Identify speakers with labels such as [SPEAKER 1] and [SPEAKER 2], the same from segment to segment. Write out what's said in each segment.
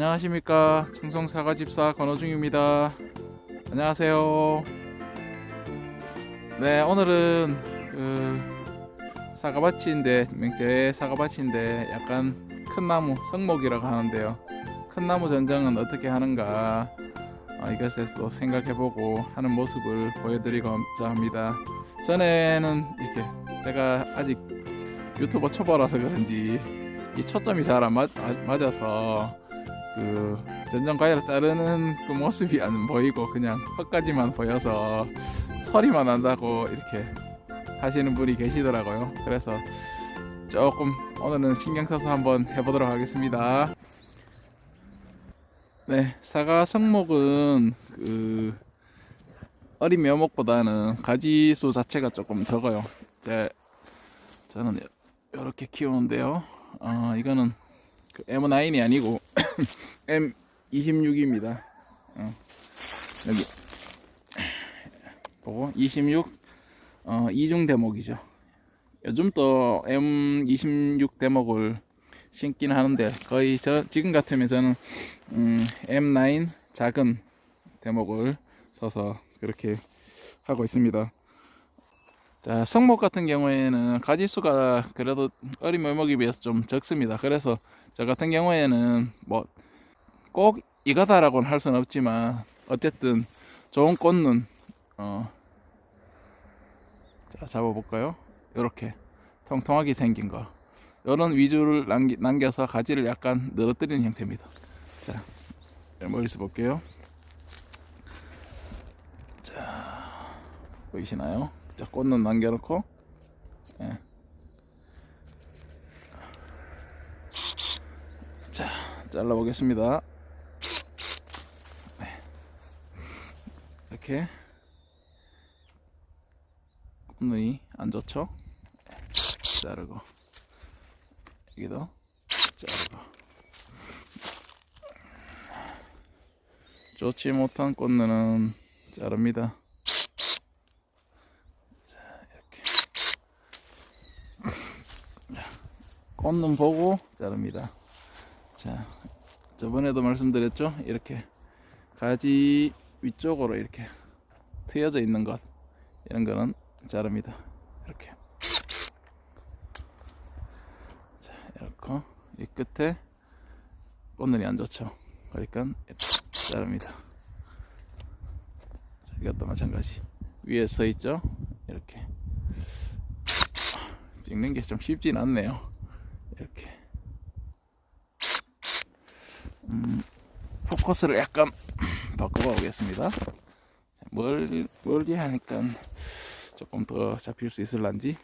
[SPEAKER 1] 안녕하십니까 청송 사과집사 권호중입니다. 안녕하세요. 네 오늘은 그 사과밭인데 명제 사과밭인데 약간 큰 나무 성목이라고 하는데요. 큰 나무 전쟁은 어떻게 하는가 어, 이것에서 생각해보고 하는 모습을 보여드리고자 합니다. 전에는 이렇게 제가 아직 유튜버 초보라서 그런지 이 초점이 잘 안 맞아서 그 전정 과일을 자르는 그 모습이 안 보이고 그냥 흙까지만 보여서 소리만 난다고 이렇게 하시는 분이 계시더라고요. 그래서 조금 오늘은 신경 써서 한번 해보도록 하겠습니다. 네, 사과 성목은 그 어린 묘목보다는 가지 수 자체가 조금 적어요. 제, 저는 이렇게 키우는데요. 어, 이거는 그 M9이 아니고 M26입니다. 어, 여기 보고 26 어, 이중 대목이죠. 요즘 또 M26 대목을 신긴 하는데 거의 저 지금 같으면 저는 음, M9 작은 대목을 써서 그렇게 하고 있습니다. 자, 성목 같은 경우에는 가지수가 그래도 어린 묘목에 비해서 좀 적습니다. 그래서 저 같은 경우에는 뭐 꼭 이거다라고는 할 수는 없지만 어쨌든 좋은 꽃눈 어, 자 잡아볼까요? 이렇게 통통하게 생긴 거 이런 위주를 남기, 남겨서 가지를 약간 늘어뜨리는 형태입니다. 자 멀리서 볼게요. 자 보이시나요? 자 꽃눈 남겨놓고 예. 자 잘라보겠습니다. 네. 이렇게 꽃눈이 안 좋죠? 자르고 여기도 자르고 좋지 못한 꽃눈은 자릅니다. 자 이렇게 꽃눈 보고 자릅니다. 자 저번에도 말씀드렸죠? 이렇게 가지 위쪽으로 이렇게 트여져 있는 것 이런 거는 자릅니다. 이렇게 자 이렇게 이 끝에 꽃눈이 안 좋죠. 그러니까 자릅니다. 자, 이것도 마찬가지 위에 서 있죠. 이렇게 찍는 게 좀 쉽진 않네요. 이렇게 음, 포커스를 약간 바꿔봐 보겠습니다. 멀, 멀리 하니까 조금 더 잡힐 수 있을란지.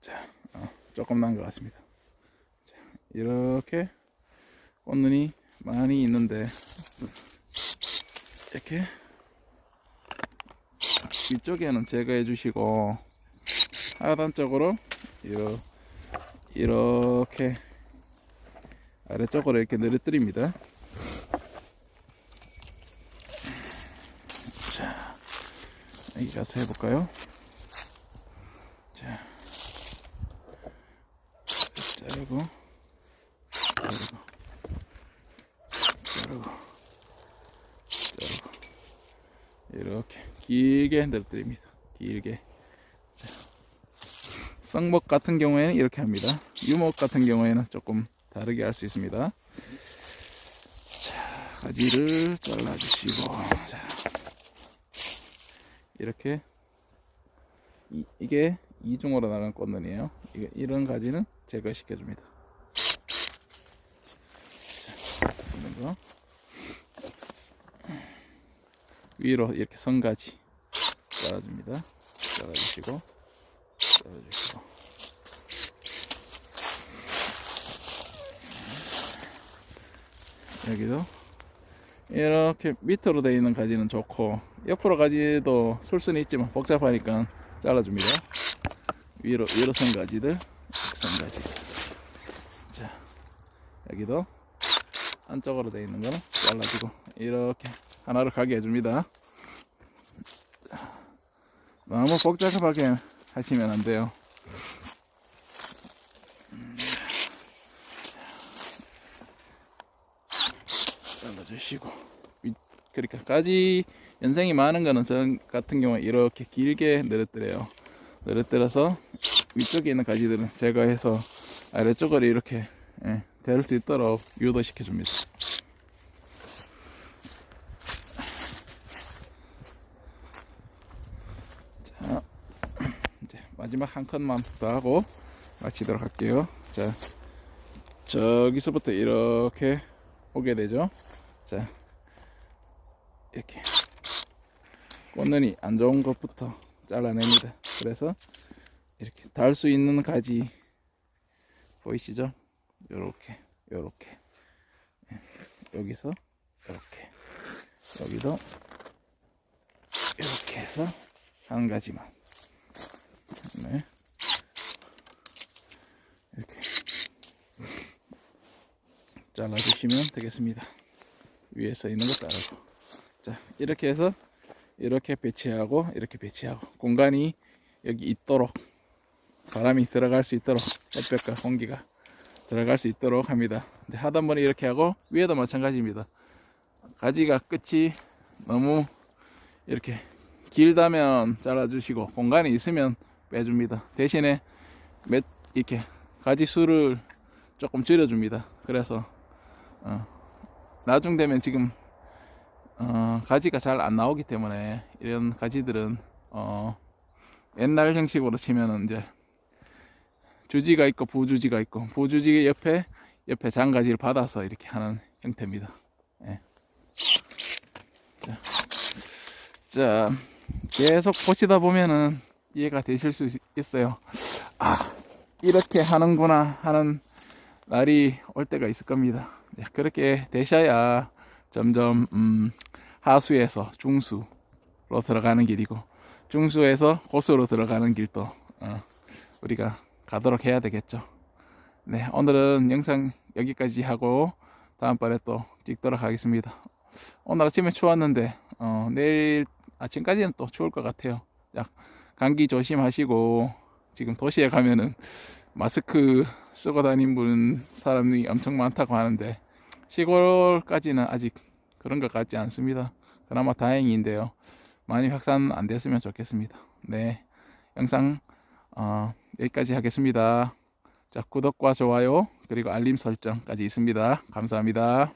[SPEAKER 1] 자, 어, 조금 난 것 같습니다. 자, 이렇게 꽃눈이 많이 있는데, 이렇게 위쪽에는 제거해 주시고, 하단 쪽으로 이렇게 아래쪽으로 이렇게 내려뜨립니다. 자, 여기 가서 해볼까요? 자, 자르고, 자르고, 자르고, 자르고, 이렇게 길게 내려뜨립니다. 길게. 자, 쌍목 같은 경우에는 이렇게 합니다. 유목 같은 경우에는 조금 다르게 할 수 있습니다. 자, 가지를 잘라주시고, 자, 이렇게 이, 이게 이중으로 나간 꽃눈이에요. 이게, 이런 가지는 제거시켜줍니다. 자, 이런 거 위로 이렇게 선가지 잘라줍니다. 잘라주시고, 잘라주시고. 여기도 이렇게 밑으로 되어 있는 가지는 좋고 옆으로 가지도 쓸 수는 있지만 복잡하니까 잘라줍니다. 위로 위로 선 가지들, 선 가지. 자 여기도 안쪽으로 되어 있는 거는 잘라주고 이렇게 하나로 가게 해줍니다. 너무 복잡하게 하시면 안 돼요. 잘라 주시고 위- 그러니까 가지 연생이 많은 거는 저 같은 경우에 이렇게 길게 늘어뜨려요. 늘어뜨려서 위쪽에 있는 가지들은 제거해서 아래쪽으로 이렇게 예, 될 수 있도록 유도시켜 줍니다. 자, 이제 마지막 한 컷만 더 하고 마치도록 할게요. 자, 저기서부터 이렇게 오게 되죠. 자, 이렇게 꽃눈이 안 좋은 것부터 잘라냅니다. 그래서 이렇게 달 수 있는 가지 보이시죠? 요렇게, 요렇게. 예, 여기서 이렇게, 여기도 이렇게 해서 한 가지만. 네. 이렇게 잘라주시면 되겠습니다. 위에서 있는 거 자르고. 자, 이렇게 해서 이렇게 배치하고 이렇게 배치하고 공간이 여기 있도록 바람이 들어갈 수 있도록 햇볕과 공기가 들어갈 수 있도록 합니다. 하단번에 이렇게 하고 위에도 마찬가지입니다. 가지가 끝이 너무 이렇게 길다면 잘라주시고 공간이 있으면 빼줍니다. 대신에 몇 이렇게 가지 수를 조금 줄여줍니다. 그래서 어, 나중 되면 지금 어, 가지가 잘 안 나오기 때문에 이런 가지들은 어, 옛날 형식으로 치면은 이제 주지가 있고 부주지가 있고 부주지 옆에 옆에 장가지를 받아서 이렇게 하는 형태입니다. 예. 자, 자, 계속 보시다 보면은 이해가 되실 수 있- 있어요. 아, 이렇게 하는구나 하는 날이 올 때가 있을 겁니다. 네, 그렇게 되셔야 점점 음, 하수에서 중수로 들어가는 길이고 중수에서 고수로 들어가는 길도 어, 우리가 가도록 해야 되겠죠. 네, 오늘은 영상 여기까지 하고 다음번에 또 찍도록 하겠습니다. 오늘 아침에 추웠는데 어, 내일 아침까지는 또 추울 것 같아요. 자, 감기 조심하시고 지금 도시에 가면은 마스크 쓰고 다니는 분 사람이 엄청 많다고 하는데 시골까지는 아직 그런 것 같지 않습니다. 그나마 다행인데요. 많이 확산 안 됐으면 좋겠습니다. 네, 영상 어, 여기까지 하겠습니다. 자, 구독과 좋아요 그리고 알림 설정까지 있습니다. 감사합니다.